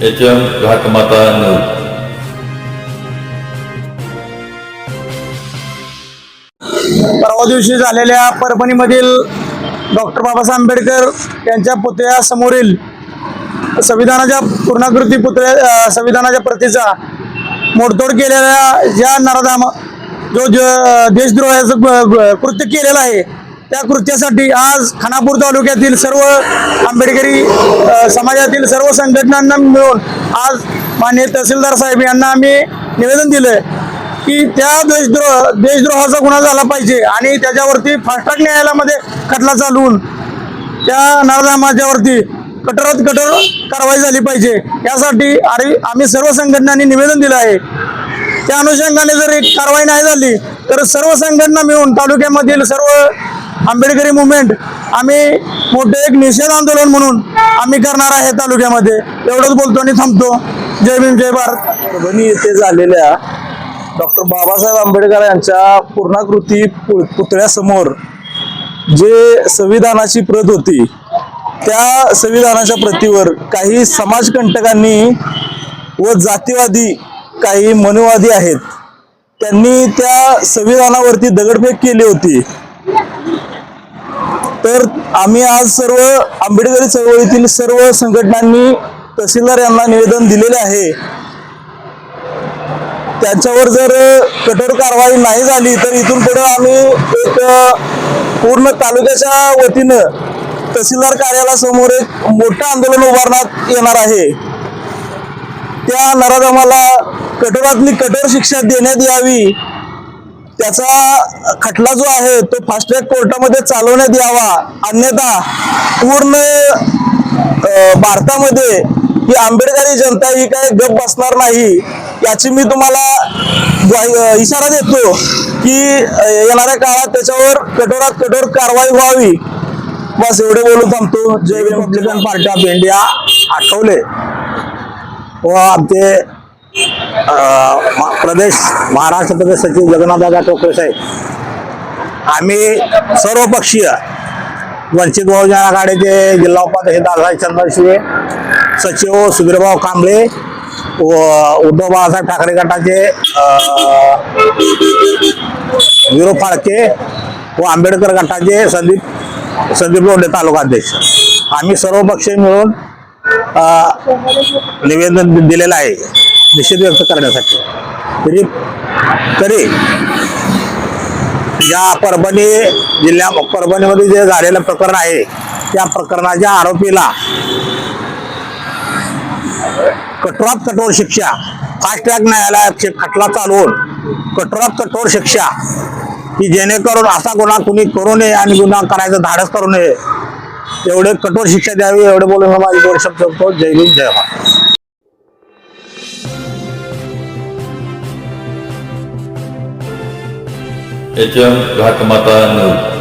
H M घाटमाता news परवा दिवशी झालेल्या परभणीमधील डॉक्टर बाबासाहेब आंबेडकर यांच्या पुतळ्यासमोरील संविधानाच्या पूर्णाकृती पुतळ्या संविधानाच्या प्रतीचा मोडतोड केलेल्या ज्या नराधाम जो देशद्रोहाचं कृत्य केलेलं आहे त्या कृत्यासाठी आज खानापूर तालुक्यातील सर्व आंबेडकरी समाजातील सर्व संघटनांना मिळून आज माननीय तहसीलदार साहेब यांना आम्ही निवेदन दिलं की त्या देशद्रोह देशद्रोहाचा गुन्हा झाला पाहिजे आणि त्याच्यावरती फास्ट्रॅक न्यायालयामध्ये खटला चालवून त्या नरधामाच्यावरती कठोरात कठोर कारवाई झाली पाहिजे. यासाठी आणि आम्ही सर्व संघटनांनी निवेदन दिलं आहे. त्या अनुषंगाने जर एक कारवाई नाही झाली तर सर्व संघटना मिळून तालुक्यामधील सर्व आंबेडकरी मुवमेंट. आम्ही मोठे एक निषेध आंदोलन म्हणून आम्ही करणार आहे तालुक्यामध्ये. एवढंच बोलतो आणि थांबतो. जय भीम जय भारत. परभणी येथे झालेल्या डॉक्टर बाबासाहेब आंबेडकर यांच्या पूर्णाकृती पुतळ्यासमोर जे संविधानाची प्रत होती त्या संविधानाच्या प्रतीवर काही समाजकंटकांनी व जातीवादी काही मनुवादी आहेत त्यांनी त्या संविधानावरती दगडफेक केली होती. तर आम्ही आज सर्व आंबेडकरी चळवळीतील सर्व संघटनांनी तहसीलदार यांना निवेदन दिलेले आहे. त्यांच्यावर जर कठोर कारवाई नाही झाली तर इथून पुढे आम्ही एक पूर्ण तालुक्याच्या वतीनं तहसीलदार कार्यालयासमोर एक मोठं आंदोलन उभारण्यात येणार आहे. त्या नराधमाला कठोरातली कठोर शिक्षा देण्यात यावी त्याचा खटला जो आहे तो फास्ट ट्रॅक कोर्टामध्ये चालवण्यात यावा. अन्यथा पूर्ण भारतामध्ये ही आंबेडकरी जनता ही काय गप बसणार नाही. याची मी तुम्हाला इशारा देतो की येणाऱ्या काळात त्याच्यावर कठोरात कठोर कारवाई व्हावी. बस एवढे बोलून थांबतो. जय Republican party of India Athawale. व आमचे प्रदेश महाराष्ट्र प्रदेश सचिव जगन्नाथदादा टोकरे साहेब. आम्ही सर्वपक्षीय वंचित बहुजन आघाडीचे जिल्हा उपाध्यक्ष दादासाहेब चंद्रशिवे सचिव सुधीरभाऊ कांबळे व उद्धव बाळासाहेब ठाकरे गटाचे विरो फाळके व आंबेडकर गटाचे संदीप संदीप लोंढे तालुका अध्यक्ष. आम्ही सर्व पक्ष मिळून निवेदन दिलेलं आहे. निषेध व्यक्त करण्यासाठी. तरी तरी या परभणी जिल्ह्या परभणीमध्ये जे झालेलं प्रकरण आहे त्या प्रकरणाच्या आरोपीला कठोरात कठोर शिक्षा फास्ट ट्रॅक न्यायालयात खटला चालवून कठोरात कठोर शिक्षा की जेणेकरून असा गुन्हा कुणी करू नये आणि गुन्हा करायचं धाडस करू नये एवढे कठोर शिक्षा द्यावी एवढे बोलून माझी दोन शब्द जय भीम जय याच्या घाटमाता नऊ